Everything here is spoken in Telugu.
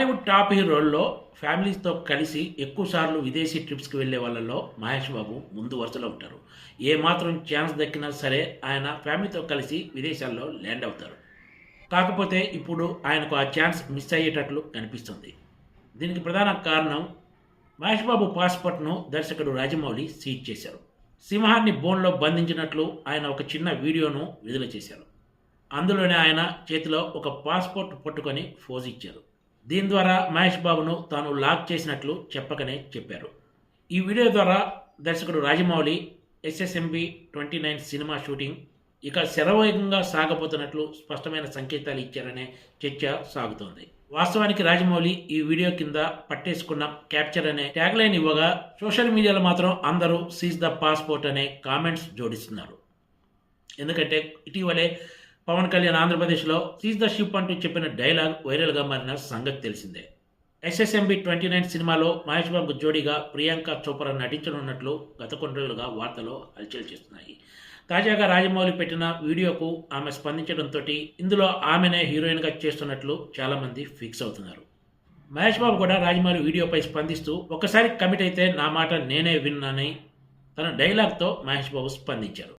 టాలీవుడ్ టాప్ హీరోల్లో ఫ్యామిలీస్తో కలిసి ఎక్కువ సార్లు విదేశీ ట్రిప్స్కి వెళ్ళే వాళ్ళలో మహేష్ బాబు ముందు వరుసలో ఉంటారు. ఏ మాత్రం ఛాన్స్ దక్కినా సరే ఆయన ఫ్యామిలీతో కలిసి విదేశాల్లో ల్యాండ్ అవుతారు. కాకపోతే ఇప్పుడు ఆయనకు ఆ ఛాన్స్ మిస్ అయ్యేటట్లు కనిపిస్తుంది. దీనికి ప్రధాన కారణం మహేష్ బాబు పాస్పోర్ట్ను దర్శకుడు రాజమౌళి సీజ్ చేశారు. సింహాన్ని బోన్లో బంధించినట్లు ఆయన ఒక చిన్న వీడియోను విడుదల చేశారు. అందులోనే ఆయన చేతిలో ఒక పాస్పోర్ట్ పట్టుకొని ఫోజ్ ఇచ్చారు. దీని ద్వారా మహేష్ బాబును తాను లాక్ చేసినట్లు చెప్పకనే చెప్పారు. ఈ వీడియో ద్వారా దర్శకుడు Rajamouli SSMB twenty nine cinema shooting ఇక శరవేగంగా సాగబోతున్నట్లు స్పష్టమైన సంకేతాలు ఇచ్చారనే చర్చ సాగుతోంది. వాస్తవానికి రాజమౌళి ఈ వీడియో కింద పట్టేసుకున్న క్యాప్చర్ అనే ట్యాగ్ లైన్ ఇవ్వగా సోషల్ మీడియాలో మాత్రం అందరూ సీజ్ ద పాస్పోర్ట్ అనే కామెంట్స్ జోడిస్తున్నారు. ఎందుకంటే ఇటీవలే పవన్ కళ్యాణ్ ఆంధ్రప్రదేశ్లో సీజ్ ద షిప్ అంటూ చెప్పిన డైలాగ్ వైరల్గా మారిన సంగతి తెలిసిందే. ఎస్ఎస్ఎంబి ట్వంటీ నైన్ సినిమాలో మహేష్ బాబు జోడీగా ప్రియాంక చోప్రా నటించనున్నట్లు గత కొన్ని రోజులుగా వార్తలు హల్చల్ చేస్తున్నాయి. తాజాగా రాజమౌళి పెట్టిన వీడియోకు ఆమె స్పందించడంతో ఇందులో ఆమెనే హీరోయిన్గా చేస్తున్నట్లు చాలామంది ఫిక్స్ అవుతున్నారు. మహేష్ బాబు కూడా రాజమౌళి వీడియోపై స్పందిస్తూ ఒకసారి కమిట్ అయితే నా మాట నేనే విన్నానని తన డైలాగ్తో మహేష్ బాబు స్పందించారు.